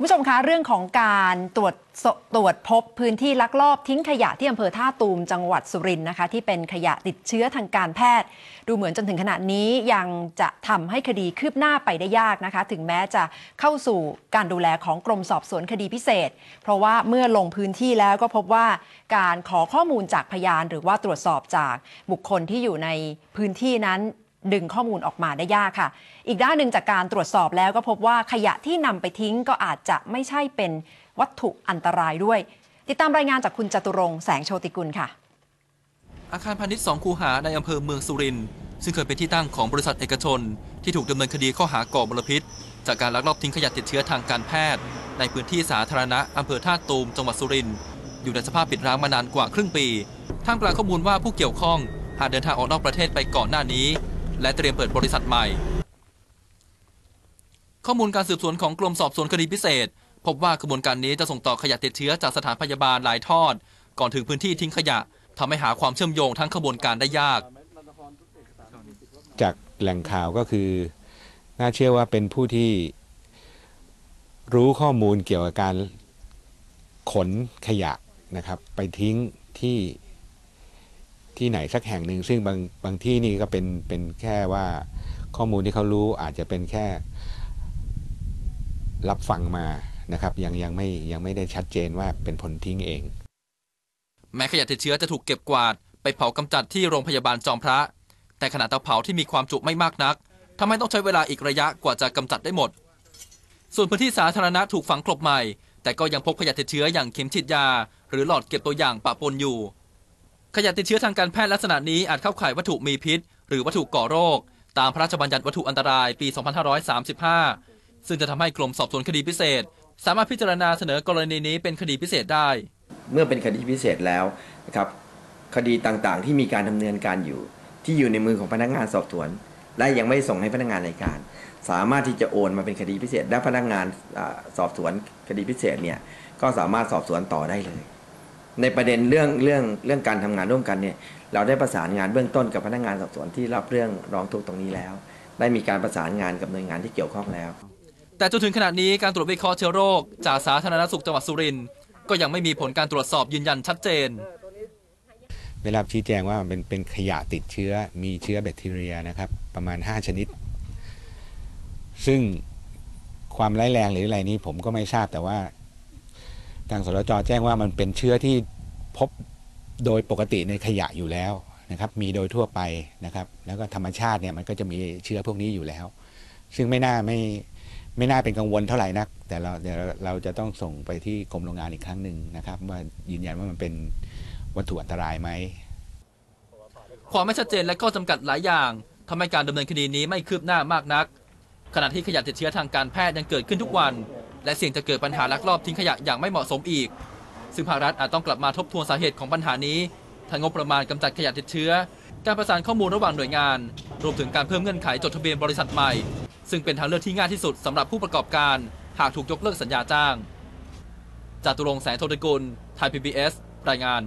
คุณผู้ชมคะเรื่องของการตรวจตรวจพบพื้นที่ลักลอบทิ้งขยะที่อำเภอท่าตูมจังหวัดสุรินทร์นะคะ ที่เป็นขยะติดเชื้อทางการแพทย์ ดูเหมือนจนถึงขณะนี้ยังจะทำให้คดีคืบหน้าไปได้ยากนะคะ ถึงแม้จะเข้าสู่การดูแลของกรมสอบสวนคดีพิเศษ เพราะว่าเมื่อลงพื้นที่แล้วก็พบว่าการขอข้อมูลจากพยาน หรือว่าตรวจสอบจากบุคคลที่อยู่ในพื้นที่นั้น ดึงข้อมูลออกมาได้ยากค่ะ อีกด้านหนึ่งจากการตรวจสอบแล้วก็พบว่าขยะที่นำไปทิ้งก็อาจจะไม่ใช่เป็นวัตถุอันตรายด้วย ติดตามรายงานจากคุณจตุรงแสงโชติกุลค่ะ อาคารพาณิชย์สองคูหาในอำเภอเมืองสุรินทร์ซึ่งเคยเป็นที่ตั้งของบริษัทเอกชน ที่ถูกดำเนินคดีข้อหาก่อมลพิษ จากการลักลอบทิ้งขยะติดเชื้อทางการแพทย์ ในพื้นที่สาธารณะอำเภอท่าตูมจังหวัดสุรินทร์อยู่ในสภาพปิดร้างมานานกว่าครึ่งปีท่ามกลางข้อมูลว่าผู้เกี่ยวข้องหากเดินทางออกนอกประเทศไปก่อนหน้านี้ และเตรียมเปิดบริษัทใหม่ ข้อมูลการสืบสวนของกรมสอบสวนคดีพิเศษ พบว่ากระบวนการนี้จะส่งต่อขยะติดเชื้อจากสถานพยาบาลหลายทอด ก่อนถึงพื้นที่ทิ้งขยะทำให้หาความเชื่อมโยงทั้งขบวนการได้ยาก จากแหล่งข่าวก็คือ น่าเชื่อว่าเป็นผู้ที่รู้ข้อมูลเกี่ยวกับการขนขยะนะครับ ไปทิ้งที่ ที่ไหนสักแห่งหนึ่งซึ่งบางบางที่นี่ก็เป็นเป็นแค่ว่าข้อมูลที่เขารู้อาจจะเป็นแค่รับฟังมานะครับ ยังยังไม่ยังไม่ได้ชัดเจนว่าเป็นผลทิ้งเอง แม้ขยะติดเชื้อจะถูกเก็บกวาด ไปเผากำจัดที่โรงพยาบาลจอมพระ แต่ขณะเตาเผาที่มีความจุไม่มากนักทำให้ต้องใช้เวลาอีกระยะกว่าจะกำจัดได้หมด ส่วนพื้นที่สาธารณะถูกฝังกลบใหม่ แต่ก็ยังพบขยะติดเชื้ออย่างเข็มฉีดยา หรือหลอดเก็บตัวอย่างปะปนอยู่ ขยะติดเชื้อทางการแพทย์ลักษณะนี้อาจเข้าข่ายวัตถุมีพิษ หรือวัตถุก่อโรค ตามพระราชบัญญัติวัตถุอันตรายปี 2535 ซึ่งจะทำให้กรมสอบสวนคดีพิเศษ สามารถพิจารณาเสนอกรณีนี้เป็นคดีพิเศษได้ เมื่อเป็นคดีพิเศษแล้วนะครับคดีต่างๆ ที่มีการดำเนินการอยู่ ที่อยู่ในมือของพนักงานสอบสวน และยังไม่ส่งให้พนักงานในการ สามารถที่จะโอนมาเป็นคดีพิเศษ และพนักงานอสอบสวนคดีพิเศษเนี่ยก็สามารถสอบสวนต่อได้เลย ในประเด็นเรื่องเรื่องเรื่องการทำงานร่วมกันเนี่ยเราได้ประสานงานเบื้องต้นกับพนักงานสอบสวนที่รับเรื่องร้องทุกข์ตรงนี้แล้ว ได้มีการประสานงานกับหน่วยงานที่เกี่ยวข้องแล้ว แต่จนถึงขณะนี้การตรวจวิเคราะห์เชื้อโรค จากสาธารณสุขจังหวัดสุรินทร์ก็ยังไม่มีผลการตรวจสอบยืนยันชัดเจนได้รับชี้แจงว่ามันเป็นเป็นขยะติดเชื้อมีเชื้อแบคทีเรียนะครับ ประมาณ 5 ชนิด ซึ่งความร้ายแรงหรืออะไรนี้ผมก็ไม่ทราบแต่ว่า ทางสรจแจ้งว่ามันเป็นเชื้อที่พบโดยปกติในขยะอยู่แล้วนะครับ มีโดยทั่วไปนะครับ แล้วก็ธรรมชาติเนี่ยมันก็จะมีเชื้อพวกนี้อยู่แล้ว ซึ่งไม่น่าไม่ไม่น่าเป็นกังวลเท่าไหร่นัก แต่เราเดี๋ยวเราจะต้องส่งไปที่กรมโรงงานอีกครั้งหนึ่งนะครับ ว่ายืนยันว่ามันเป็นวัตถุอันตรายไหมความไม่ชัดเจนและข้อจำกัดหลายอย่างทำให้การดำเนินคดีนี้ไม่คืบหน้ามากนัก ขณะที่ขยะติดเชื้อทางการแพทย์ยังเกิดขึ้นทุกวัน และเสี่ยงจะเกิดปัญหาลักลอบทิ้งขยะอย่างไม่เหมาะสมอีก ซึ่งภาครัฐอาจต้องกลับมาทบทวนสาเหตุของปัญหานี้ทั้งงบประมาณกำจัดขยะติดเชื้อ การประสานข้อมูลระหว่างหน่วยงาน รวมถึงการเพิ่มเงื่อนไขจดทะเบียนบริษัทใหม่ ซึ่งเป็นทางเลือกที่ง่ายที่สุดสำหรับผู้ประกอบการ หากถูกยกเลิกสัญญาจ้างจาตุรงแสงโทตกุลไทยพพ.เอสรายงาน